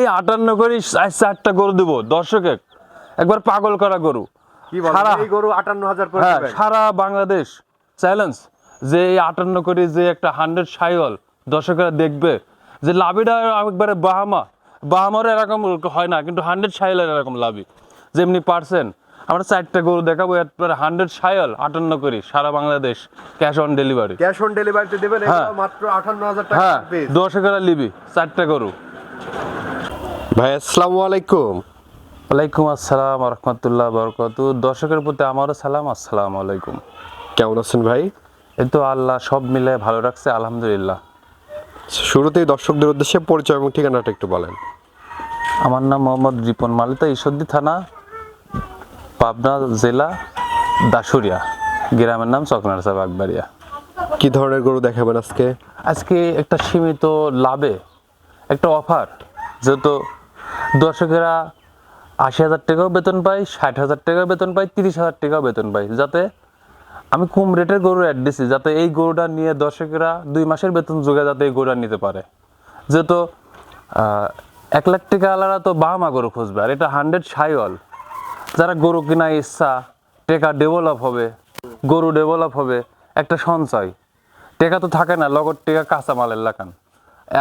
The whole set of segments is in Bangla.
এই আটান্ন করে চারটা গরু দেবো দর্শকে একবার পাগল করা গরু। সারা গরু আটান্ন হাজার হ্যাঁ সারা বাংলাদেশ। চ্যালেঞ্জ যে এই আটান্ন করে যে একটা হান্ড্রেড দর্শকেরা দেখবে যে লাভিটা একবারে বাহামা। বাহামারও এরকম হয় না কিন্তু হান্ড্রেড সাইলের এরকম লাভি যেমনি পারছেন আমরা চারটা গরু দেখাবো একবারে হান্ড্রেড সাইল আটান্ন করি সারা Bangladesh cash on delivery cash on ডেলিভারিতে দেবেন হ্যাঁ। মাত্র আটান্ন হাজার টাকা হ্যাঁ পিস দর্শকেরা লিবি চারটা গরু। ভাই আসসালামু আলাইকুম। ওয়ালাইকুম আসসালাম রহমতুল্লাহ বরকত। দর্শকের প্রতি আমারও সালাম আসসালামু আলাইকুম। কেমন আছেন ভাই? এই তো আল্লাহ সব মিলে ভালো রাখছে আলহামদুলিল্লাহ। শুরুতেই দর্শকদের উদ্দেশ্যে পরিচয় এবং ঠিকানাটা একটু বলেন। আমার নাম মোহাম্মদ রিপন মালিতা ঈশ্বরদী থানা পাবনা জেলা দাসুরিয়া গ্রামের নাম চকনারসা বাগবাড়িয়া কি ধরনের গরু দেখাবেন আজকে? আজকে একটা সীমিত লাভে একটা অফার যেহেতু দর্শকেরা আশি হাজার টাকাও বেতন পায়, ষাট হাজার টাকাও বেতন পায়, তিরিশ হাজার টাকাও বেতন পায়। যাতে আমি কম রেটের গরু অ্যাড দিছি, যাতে এই গরুটা নিয়ে দর্শকেরা দুই মাসের বেতন যোগে যাতে এই গরুটা নিতে পারে। যেহেতু এক লাখ টাকা আলাদা তো বাহামা গরু খুঁজবে, আর এটা হান্ড্রেড সাইওয়াল। যারা গরু কেনা ইচ্ছা, টেকা ডেভেলপ হবে, গরু ডেভেলপ হবে, একটা সঞ্চয়। টেকা তো থাকে না লগর টেকা কাঁচা মালের লাগান।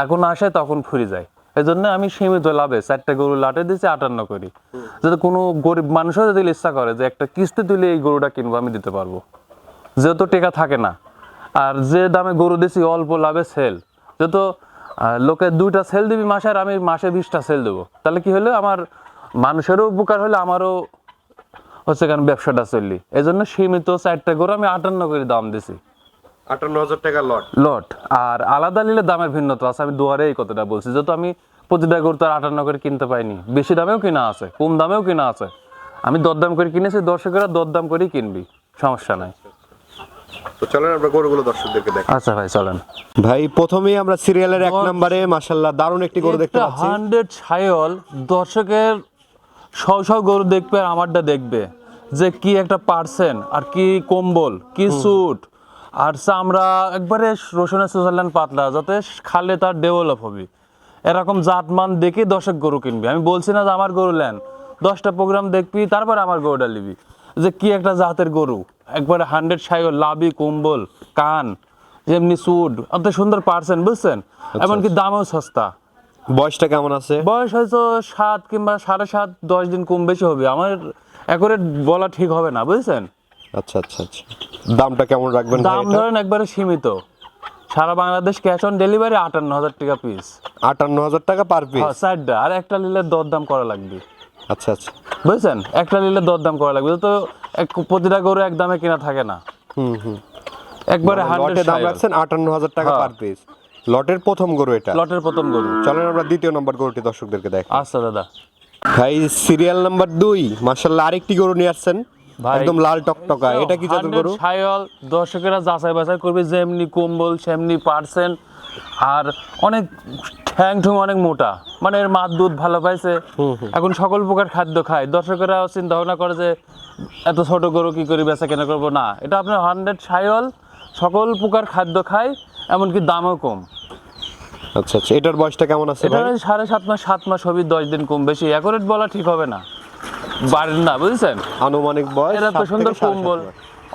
এখন আসে তখন ফুরি যায়। এই জন্য আমি সীমিত লাভে চারটা গরু লাটে দিয়েছি আটান্ন করি। যাতে কোনো গরিব মানুষও যদি ইচ্ছা করে যে একটা কিস্তি তুলে এই গরুটা কিনবো আমি দিতে পারব। যেহেতু টেকা থাকে না। আর যে দামে গরু দিছি অল্প লাভে সেল যেহেতু লোকে দুইটা সেল দিবি মাসে আর আমি মাসে বিশটা সেল দেবো। তাহলে কি হলো? আমার মানুষেরও উপকার হলে আমারও হচ্ছে কেন ব্যবসাটা চললি এই জন্য সীমিত চারটা গরু আমি আটান্ন করে দাম দিছি। আটান্ন হাজার টাকা লট। লট। আর আলাদা নিলে দামের ভিন্নতা আছে। আমি দুয়ারে এই কথাটা বলছি যেহেতু আমি প্রতিটা গরু তো আর আটান্ন করে কিনতে পাইনি। বেশি দামেও কিনা আছে কম দামেও কিনা আছে। আমি দরদাম করে কিনেছি দর্শকেরা দরদাম করেই কিনবি সমস্যা নাই। তো চলেন আমরা গরুগুলো দর্শকদেরকে দেখ আচ্ছা ভাই চলেন। ভাই প্রথমেই আমরা সিরিয়ালের এক নম্বরে মাশাল্লাহ দারুণ একটি গরু দেখতে পাচ্ছি। হান্ড্রেড ছায়ল দর্শকের সব সব গরু দেখবে আর আমারটা দেখবে। যে কি একটা পার্সেন্ট আর কি কম্বল কি স্যুট আর চামড়া একবারে রসুনের সুইজারল্যান্ড পাতলা যাতে খালে তার ডেভেলপ হবে। এরকম জাতমান দেখে দর্শক গরু কিনবি। আমি বলছি না যে আমার গরু নেন। দশটা প্রোগ্রাম দেখবি তারপর আমার গরুটা নিবি। যে কি একটা জাতের গরু। একবারে হান্ড্রেড সাইল লাভি কম্বল কান যেমনি স্যুট অত সুন্দর পার্সেন্ট বুঝছেন? এমনকি দামও সস্তা। বয়সটা কেমন আছে? বয়স হয়তো সাত কিংবা সাড়ে সাত দশ দিন কম বেশি হবে। আমার একরে বলা ঠিক হবে না বুঝছেন? আচ্ছা আচ্ছা আচ্ছা। দামটা কেমন রাখবেন দাম ধরেন একবারে সীমিত। সারা বাংলাদেশ ক্যাশ অন ডেলিভারি আটান্ন হাজার টাকা পিস আটান্ন হাজার টাকা পার পিস সাইডটা আর একটা নিলে দরদাম করা লাগবে। আচ্ছা আচ্ছা। বুঝছেন? একটা নিলে দরদাম করা লাগবে। তো এক প্রতিটা গরু এক দামে কিনা থাকে না। হুম হুম। একবারে হান্ড্রেড দাম রাখছেন আটান্ন হাজার টাকা হ্যাঁ। পার পিস লটের প্রথম গরু এটা। লটের প্রথম গরু। চলেন আমরা দ্বিতীয় নম্বর গরুটি দর্শকদেরকে দেখ আচ্ছা দাদা। ভাই সিরিয়াল নাম্বার দুই। মার্শাল্লাহ আরেকটি গরু নিয়ে আসছেন। একদম লাল টকটকা এটা কি জাতের গরু? ছায়ল দর্শকেরা যাচাই বাছাই করবে যেমনি কম্বল সেমনি পার্সেন্ট আর অনেক ঠ্যাং ঠুং অনেক মোটা। মানে এর মাছ দুধ ভালো পাইছে। এখন সকল প্রকার খাদ্য খায়। দর্শকেরা চিন্তা ভাবনা করে যে এত ছোট গরু কি করে বেচা কেনা করব? না এটা আপনার হান্ড্রেড ছায়ল সকল প্রকার খাদ্য খায় এমনকি দামও কম। আচ্ছা আচ্ছা এটার বয়সটা কেমন আছে এটা সাড়ে সাত মাস সাত মাস হবে দশ দিন কম বেশি। অ্যাকোরেট বলা ঠিক হবে না। বুঝছেন? আনুমানিক বয়স এরা তো সুন্দর কম্বল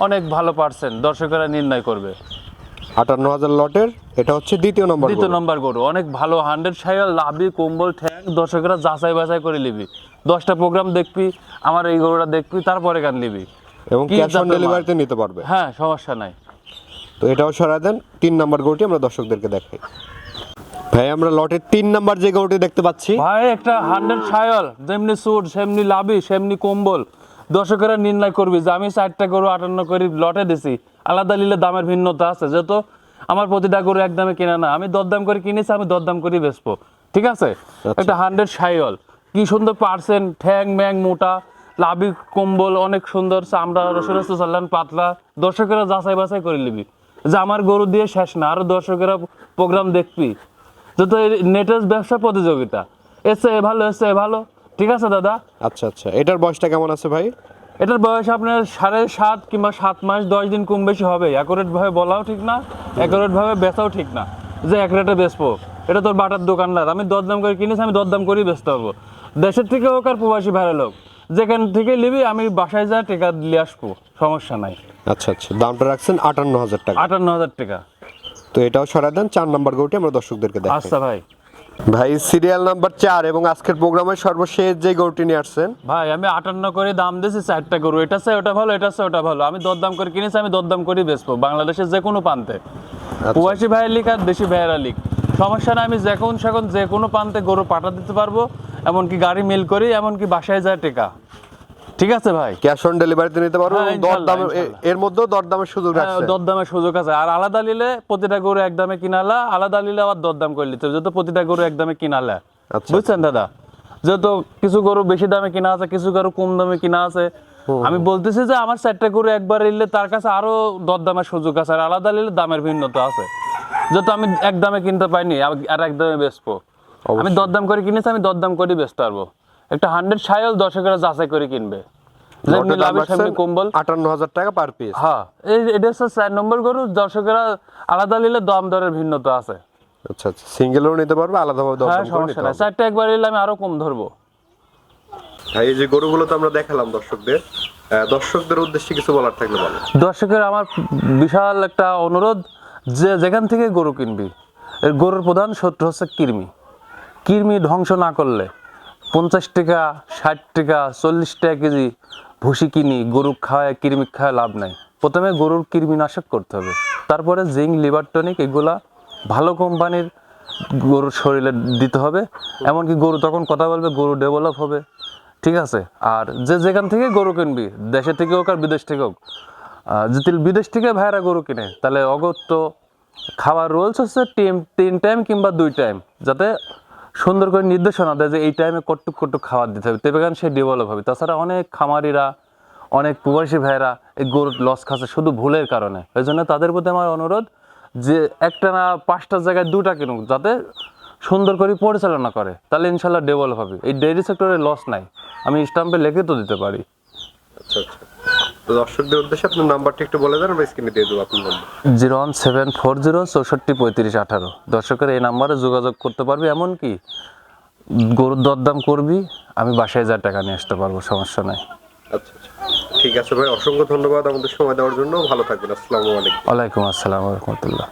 অনেক ভালো পার্সেন্ট দর্শকেরা নির্ণয় করবে। আটান্ন হাজার লটের এটা হচ্ছে দ্বিতীয় নম্বর দ্বিতীয় নম্বর গরু অনেক ভালো হান্ড্রেড সাইল লাভি কম্বল ঠ্যাং দর্শকেরা যাচাই বাছাই করে নিবি। দশটা প্রোগ্রাম দেখবি আমার এই গরুটা দেখবি তারপরে গান নিবি। এবং ক্যাশ অন ডেলিভারিতে নিতে পারবে। হ্যাঁ সমস্যা নাই। তো এটাও সরাই দেন তিন নম্বর গরুটি আমরা দর্শকদেরকে দেখাই। ভাই আমরা লটের তিন নম্বর যে গরুটি দেখতে পাচ্ছি। ভাই একটা হান্ড্রেড সাইল যেমনি স্যুট সেমনি লাভি সেমনি কম্বল। দর্শকেরা নির্ণয় করবি যে আমি চারটা গরু আটান্ন করে লটে দিছি। আলাদা নিলে দামের ভিন্নতা আছে। যেহেতু আমার প্রতিটা গরু এক দামে কিনে না আমি দরদাম করে কিনেছি আমি দরদাম করেই বেচবো। ঠিক আছে? একটা হান্ড্রেড সাইল কি সুন্দর পার্সেন্ট ঠ্যাং ম্যাং মোটা লাভি কম্বল অনেক সুন্দর। চামড়া রসুন চালান পাতলা। দর্শকেরা যাচাই বাছাই করে নিবি। যে আমার গরু দিয়ে শেষ না আরও দর্শকেরা প্রোগ্রাম দেখবি। যেহেতু নেটের ব্যবসা প্রতিযোগিতা। এসে এ ভালো এসে এ ভালো। ঠিক আছে দাদা? আচ্ছা আচ্ছা। এটার বয়সটা কেমন আছে ভাই? এটার বয়স আপনার সাড়ে সাত কিংবা সাত মাস দশ দিন কম বেশি হবে। অ্যাকুরেট ভাবে বলাও ঠিক না অ্যাকুরেট ভাবে বেচাও ঠিক না। যে এক রেটে বেচবো। এটা তোর বাটার দোকানদার আমি দরদাম করে কিনেছি আমি দরদাম করেই বেচতে পারব। দেশের থেকে হোক আর প্রবাসী ভাইরা লোক যেখান থেকে নিবি আমি বাসায় যা টাকা দিয়ে আসব। সমস্যা নাই। আচ্ছা আচ্ছা। দামটা রাখছেন আটান্ন হাজার টাকা। আটান্ন হাজার টাকা। তো এটাও সরাই দেন চার নাম্বার গরুটি আমরা দর্শকদেরকে দেখাই। আচ্ছা ভাই। ভাই সিরিয়াল নাম্বার চার এবং আজকের প্রোগ্রামের সর্বশেষ যে গরুটি নিয়ে আসছেন। ভাই আমি আটান্ন করে দাম দিয়েছি চারটা গরু। এটা চাই ওটা ভালো এটা চাই ওটা ভালো। আমি দরদাম করে কিনেছি আমি দরদাম করেই বেচবো। বাংলাদেশের যে কোনো প্রান্তে। প্রবাসী ভাইয়ের লিখ আর দেশি ভাইয়েরা লিখ সমস্যা না আমি যখন সেখন যে কোনো প্রান্তে গরু পাঠা দিতে পারব। এমনকি গাড়ি মিল করি এমনকি বাসায় যায় টেকা। ঠিক আছে ভাই? ক্যাশ অন ডেলিভারিতে নিতে পারব হ্যাঁ, দরদাম। এর মধ্যেও দরদামের সুযোগ হ্যাঁ, রাখছে। দরদামের সুযোগ আছে। আর আলাদা নিলে প্রতিটা গরু এক দামে কিনালা আলাদা নিলে আবার দরদাম করে নিতে যেহেতু প্রতিটা গরু এক দামে কিনালে আচ্ছা। বুঝছেন দাদা? যেহেতু কিছু গরু বেশি দামে কিনা আছে কিছু গরু কম দামে কিনা আছে। আমি বলতেছি যে আমার চারটা গরু একবার নিলে তার কাছে আরও দরদামের সুযোগ আছে। আর আলাদা নিলে দামের ভিন্নতা আছে। যেহেতু আমি এক দামে কিনতে পাইনি আর এক দামে বেচবো। আমি দরদাম করে কিনেছি আমি দরদাম করে বেচতে পারব। একটা হান্ড্রেড সাইল দশকেরা যাচাই করে কিনবে। দাম কম্বল। আটান্ন হাজার টাকা পার পিস হ্যাঁ এই এটা হচ্ছে চার নম্বর গরু দর্শকেরা আলাদা নিলে দাম দরের ভিন্নতা আছে। আচ্ছা আচ্ছা। সিঙ্গেলও নিতে পারবে আলাদাভাবে হ্যাঁ সমস্যা নাই। চারটা একবার নিলে আমি আরও কম ধরবো। ভাই এই যে গরুগুলো তো আমরা দেখালাম দর্শকদের দর্শকদের উদ্দেশ্যে কিছু বলার থাকলে বলো। দর্শকের আমার বিশাল একটা অনুরোধ যে যেখান থেকে গরু কিনবি এর গরুর প্রধান শত্রু হচ্ছে কৃমি। কৃমি ধ্বংস না করলে পঞ্চাশ টাকা, ষাট টাকা, চল্লিশ টাকা কেজি ভুসি কিনি গরু খাওয়ায় কৃমি খাওয়ায় লাভ নাই। প্রথমে গরুর কৃমিনাশক করতে হবে। তারপরে জিঙ্ক, লিভার টনিক, এগুলা ভালো কোম্পানির গরুর শরীরে দিতে হবে। এমনকি গরু তখন কথা বলবে, গরু ডেভেলপ হবে। ঠিক আছে? আর যে যেখান থেকে গরু কিনবি, দেশে থেকে হোক আর বিদেশ থেকে হোক যদি বিদেশ থেকে ভাইরা গরু কিনে, তাহলে অগত্য খাওয়ার রুলস হচ্ছে তিন টাইম কিংবা দুই টাইম যাতে সুন্দর করে নির্দেশনা দেয় যে এই টাইমে কটুক কটুক খাবার দিতে হবে। তবে সে ডেভেলপ হবে। তাছাড়া অনেক খামারিরা, অনেক প্রবাসী ভাইরা এই গরুর লস খাচ্ছে শুধু ভুলের কারণে। ওই জন্য তাদের প্রতি আমার অনুরোধ যে একটা না পাঁচটা জায়গায় দুটা কিনুক, যাতে সুন্দর করে পরিচালনা করে। তাহলে ইনশাল্লাহ ডেভেলপ হবে। এই ডেইরি সেক্টরে লস নাই। আমি স্টাম্পে লিখে তো দিতে পারি। আচ্ছা আচ্ছা। দর্শকদের উদ্দেশ্যে আপনার নাম্বারটা একটু বলে দেন আমরা স্ক্রিনে দিয়ে দেবো আপনার number zero one seven four zero চৌষট্টি পঁয়ত্রিশ আঠারো। দর্শকের এই নাম্বারে যোগাযোগ করতে পারবি এমনকি গরুর দরদাম করবি আমি বাসায় যা টাকা নিয়ে আসতে পারব সমস্যা নাই। আচ্ছা আচ্ছা। ঠিক আছে ভাই অসংখ্য ধন্যবাদ আমাদের সময় দেওয়ার জন্য। ভালো থাকবেন আসসালামু আলাইকুম। ওয়ালাইকুম আসসালাম রহমতুল্লাহ।